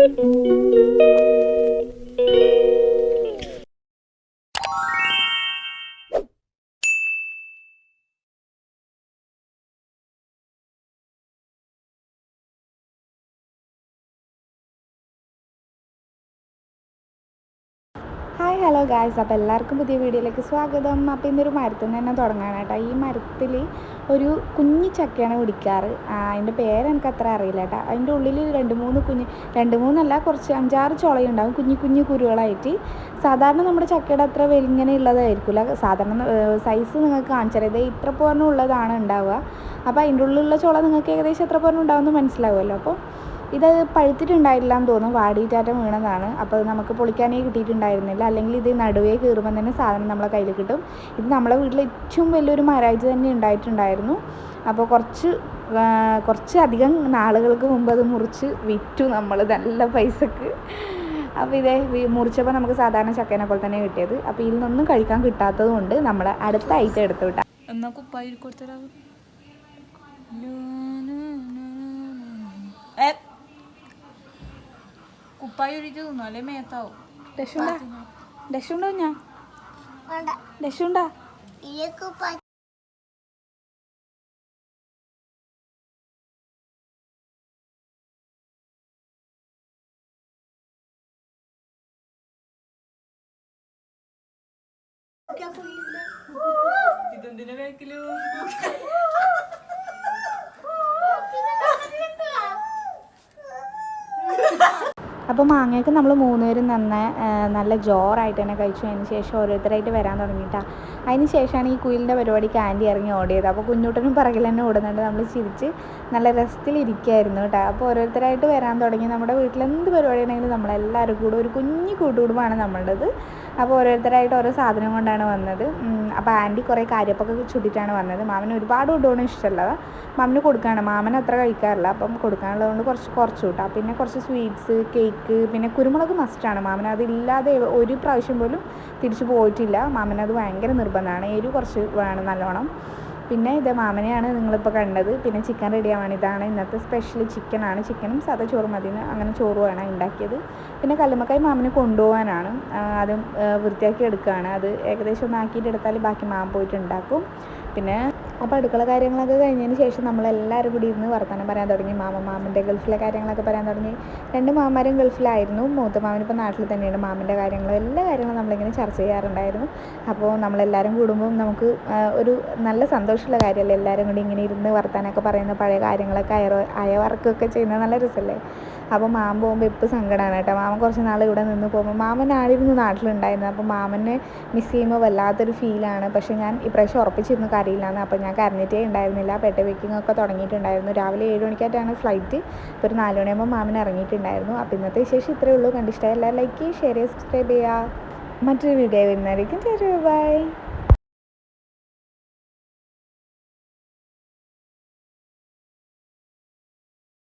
Thank you. Hi hello guys അപ്പോൾ എല്ലാവർക്കും പുതിയ വീഡിയോയിലേക്ക് സ്വാഗതം. അപ്പോൾ ഇന്നൊരു മരത്തിൽ തന്നെ തുടങ്ങാണ് കേട്ടോ. ഈ മരത്തിൽ ഒരു കുഞ്ഞു ചക്കയാണ് പിടിക്കാറ്. അതിന്റെ പേര് എനിക്ക് അത്ര അറിയില്ല കേട്ടോ. അതിന്റെ ഉള്ളിൽ രണ്ട് മൂന്ന് കുഞ്ഞ് രണ്ട് മൂന്നല്ല കുറച്ച് അഞ്ചാറ് ചുളയുണ്ടാവും. കുഞ്ഞു കുഞ്ഞു കുരുകളായിട്ട്. സാധാരണ നമ്മുടെ ചക്കയുടെ അത്ര വലിങ്ങനെ ഉള്ളതായിരിക്കില്ല സാധാരണ സൈസ് നിങ്ങൾക്ക് കാണിച്ചറിയത് ഇത് ഇത്ര പോരണം ഉള്ളതാണ് ഉണ്ടാവുക. അപ്പോൾ അതിന്റെ ഉള്ളിലുള്ള ചുള നിങ്ങൾക്ക് ഏകദേശം എത്ര പോരണം ഉണ്ടാവുമെന്ന് മനസ്സിലാവുമല്ലോ. അപ്പോൾ ഇത് പഴുത്തിട്ടുണ്ടായില്ല എന്ന് തോന്നുന്നു. വാടിയിട്ടാറ്റം വീണതാണ് അപ്പോൾ നമുക്ക് പൊളിക്കാനേ കിട്ടിയിട്ടുണ്ടായിരുന്നില്ല. അല്ലെങ്കിൽ ഇത് നടുവേ കയറുമ്പോൾ തന്നെ സാധനം നമ്മളെ കയ്യിൽ കിട്ടും. ഇത് നമ്മളെ വീട്ടിൽ ഏറ്റവും വലിയൊരു മരാഴ്ച തന്നെ ഉണ്ടായിട്ടുണ്ടായിരുന്നു. അപ്പോൾ കുറച്ച് കുറച്ച് അധികം നാളുകൾക്ക് മുമ്പ് അത് മുറിച്ച് വിറ്റു നമ്മൾ നല്ല പൈസക്ക്. അപ്പോൾ ഇതേ മുറിച്ചപ്പോൾ നമുക്ക് സാധാരണ ചക്കേനെ പോലെ തന്നെ കിട്ടിയത്. അപ്പോൾ ഇതിൽ നിന്നൊന്നും കഴിക്കാൻ കിട്ടാത്തത് കൊണ്ട് നമ്മൾ അടുത്ത ഐറ്റം എടുത്തു വിട്ടാൽ എന്നാൽ കുപ്പായി കൊടുത്തരാവ്. കുപ്പായി ഒഴിച്ച് തിന്നു അല്ലെ മേത്താവും ഡഷുണ്ടാ ഡഷുണ്ടോ ഞാൻ ഡഷുണ്ടാ ഇതെന്തിനാ വേക്കിലു അപ്പോൾ മാങ്ങയൊക്കെ നമ്മൾ മൂന്നുപേരും നന്ന ആ, നല്ല ജോറായിട്ട് തന്നെ കഴിച്ചു. അതിന് ശേഷം ഓരോരുത്തരായിട്ട് വരാൻ തുടങ്ങിയിട്ടാ അതിന് ശേഷമാണ് ഈ കുയിലിന്റെ പരിപാടിക്ക് ആന്റി ഇറങ്ങി ഓടിയത്. അപ്പോൾ കുഞ്ഞുട്ടനും പിറകിൽ തന്നെ ഓടുന്നുണ്ട്. നമ്മൾ ചിരിച്ച് നല്ല രസത്തിലിരിക്കുകയായിരുന്നു കേട്ടോ അപ്പോൾ ഓരോരുത്തരായിട്ട് വരാൻ തുടങ്ങി. നമ്മുടെ വീട്ടിൽ എന്ത് പരിപാടി ഉണ്ടെങ്കിലും നമ്മളെല്ലാവരും കൂടെ ഒരു കുഞ്ഞു കൂട്ടുകുടുംബമാണ് നമ്മളുടേത്. അപ്പോൾ ഓരോരുത്തരായിട്ട് ഓരോ സാധനം കൊണ്ടാണ് വന്നത്. അപ്പോൾ ആന്റി കുറേ കാര്യപ്പൊക്കെ ചുട്ടിട്ടാണ് വന്നത്. മാമന് ഒരുപാട് ഫുഡൊന്നും ഇഷ്ടമല്ല മാമന് കൊടുക്കുകയാണ് മാമൻ അത്ര കഴിക്കാറില്ല. അപ്പം കൊടുക്കാനുള്ളതുകൊണ്ട് കുറച്ച് കുറച്ച് കൂട്ടാം. പിന്നെ കുറച്ച് സ്വീറ്റ്സ് കേക്ക് പിന്നെ കുരുമുളക് മസ്റ്റാണ് മാമൻ അതില്ലാതെ ഒരു പ്രാവശ്യം പോലും തിരിച്ചു പോയിട്ടില്ല. മാമനത് ഭയങ്കര നിർബന്ധമാണ്. എരിവ് കുറച്ച് വേണം നല്ലോണം. പിന്നെ ഇത് മാമനെയാണ് നിങ്ങളിപ്പോൾ കണ്ടത്. പിന്നെ ചിക്കൻ റെഡി ആവാൻ ഇതാണ് ഇന്നത്തെ സ്പെഷ്യൽ ചിക്കനാണ് ചിക്കനും സാധാ ചോറ് മതിന് അങ്ങനെ ചോറ് വേണം ഉണ്ടാക്കിയത്. പിന്നെ കല്ലുമ്മക്കായി മാമന് കൊണ്ടുപോകാനാണ്. അത് വൃത്തിയാക്കി എടുക്കുകയാണ്. അത് ഏകദേശം ഒന്ന് ആക്കിയിട്ട് എടുത്താൽ ബാക്കി മാം പോയിട്ട് ഉണ്ടാക്കും. പിന്നെ അപ്പോൾ അടുക്കള കാര്യങ്ങളൊക്കെ കഴിഞ്ഞതിന് ശേഷം നമ്മളെല്ലാവരും കൂടി ഇരുന്ന് വർത്തമാനം പറയാൻ തുടങ്ങി. മാമ മാമന്റെ ഗൾഫിലെ കാര്യങ്ങളൊക്കെ പറയാൻ തുടങ്ങി. രണ്ട് മാമാരും ഗൾഫിലായിരുന്നു. മൂത്ത മാമൻ ഇപ്പോൾ നാട്ടിൽ തന്നെയാണ്. മാമന്റെ കാര്യങ്ങളും എല്ലാ കാര്യങ്ങളും നമ്മളിങ്ങനെ ചർച്ച ചെയ്യാറുണ്ടായിരുന്നു. അപ്പോൾ നമ്മളെല്ലാവരും കൂടുമ്പോൾ നമുക്ക് ഒരു നല്ല സന്തോഷമുള്ള കാര്യമല്ലേ? എല്ലാവരും കൂടി ഇങ്ങനെ ഇരുന്ന് വർത്താനമൊക്കെ പറയുന്ന പഴയ കാര്യങ്ങളൊക്കെ അയർ അയവർക്കൊക്കെ ചെയ്യുന്നത് നല്ല രസമല്ലേ? അപ്പോൾ മാമൻ പോകുമ്പോൾ ഇപ്പോൾ സങ്കടമാണ് കേട്ടോ. മാമൻ കുറച്ച് നാൾ ഇവിടെ നിന്ന് പോകുമ്പോൾ മാമൻ ആയിരുന്നു നാട്ടിലുണ്ടായിരുന്നത്. അപ്പോൾ മാമനെ മിസ് ചെയ്യുമ്പോൾ വല്ലാത്തൊരു ഫീലാണ് പക്ഷേ ഞാൻ ഇപ്രാവശ്യം ഉറപ്പിച്ചിരുന്നു കരയില്ലാന്ന്. അപ്പോൾ ഞാൻ കരഞ്ഞിട്ടേ ഉണ്ടായിരുന്നില്ല. പെട്ട വെക്കിംഗ് ഒക്കെ തുടങ്ങിയിട്ടുണ്ടായിരുന്നു. രാവിലെ ഏഴ് മണിക്കായിട്ടാണ് ഫ്ലൈറ്റ് ഇപ്പോൾ ഒരു നാല് മണിയാകുമ്പോൾ മാമൻ ഇറങ്ങിയിട്ടുണ്ടായിരുന്നു. അപ്പോൾ ഇന്നത്തെ വിശേഷം ഇത്രയേ ഉള്ളൂ. കണ്ടിഷ്ടമായി എല്ലാവരും ലൈക്ക് ചെയ്യുക ഷെയർ ചെയ്യുക. സബ്സ്ക്രൈബ് ചെയ്യുക മറ്റൊരു വീഡിയോ വരുന്നതായിരിക്കും ബൈ